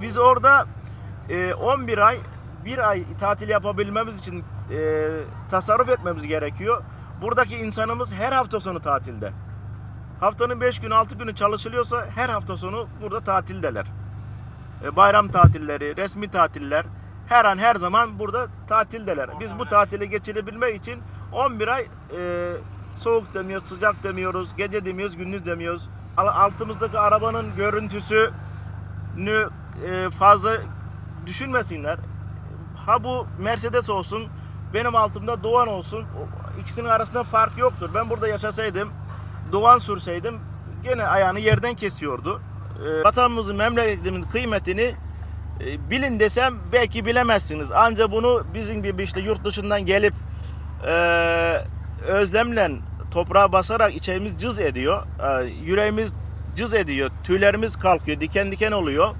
Biz orada e, 11 ay, bir ay tatil yapabilmemiz için e, tasarruf etmemiz gerekiyor. Buradaki insanımız her hafta sonu tatilde. Haftanın 5 günü 6 günü çalışılıyorsa her hafta sonu burada tatildeler. E, bayram tatilleri, resmi tatiller her an her zaman burada tatildeler. Biz bu tatili geçirebilmek için 11 ay e, soğuk demiyoruz, sıcak demiyoruz, gece demiyoruz, gündüz demiyoruz. Al- Altımızdaki arabanın görüntüsünü e, fazla düşünmesinler. Ha bu Mercedes olsun, benim altımda Doğan olsun. ikisinin arasında fark yoktur. Ben burada yaşasaydım, Doğan sürseydim gene ayağını yerden kesiyordu. E, vatanımızın, memleketimizin kıymetini e, bilin desem belki bilemezsiniz. Ancak bunu bizim gibi işte yurt dışından gelip e, özlemle toprağa basarak içimiz cız ediyor. E, yüreğimiz cız ediyor. Tüylerimiz kalkıyor. Diken diken oluyor.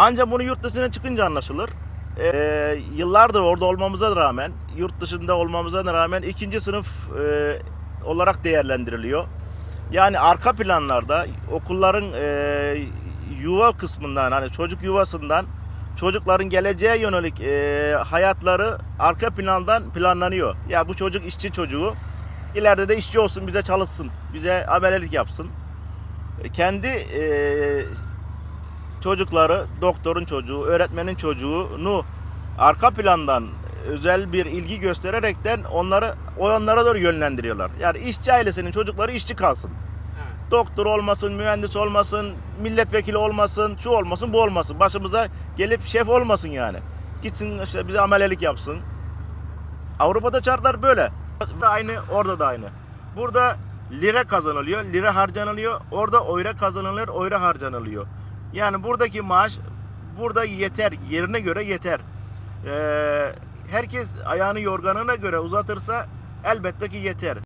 Ancak bunu yurt dışına çıkınca anlaşılır. E, yıllardır orada olmamıza rağmen, yurt dışında olmamıza rağmen ikinci sınıf e, olarak değerlendiriliyor. Yani arka planlarda okulların e, yuva kısmından hani çocuk yuvasından çocukların geleceğe yönelik e, hayatları arka plandan planlanıyor. Ya bu çocuk işçi çocuğu ileride de işçi olsun bize çalışsın, bize amelelik yapsın. E, Kendi e, çocukları, doktorun çocuğu, öğretmenin çocuğunu arka plandan özel bir ilgi göstererekten onları o yönlere doğru yönlendiriyorlar. Yani işçi ailesinin çocukları işçi kalsın. Evet. Doktor olmasın, mühendis olmasın, milletvekili olmasın, şu olmasın, bu olmasın. Başımıza gelip şef olmasın yani. Gitsin işte bize amelelik yapsın. Avrupa'da şartlar böyle. Burada aynı, orada da aynı. Burada lira kazanılıyor, lira harcanılıyor. Orada oyra kazanılır, oyra harcanılıyor. Yani buradaki maaş burada yeter, yerine göre yeter. Ee, herkes ayağını yorganına göre uzatırsa elbette ki yeter.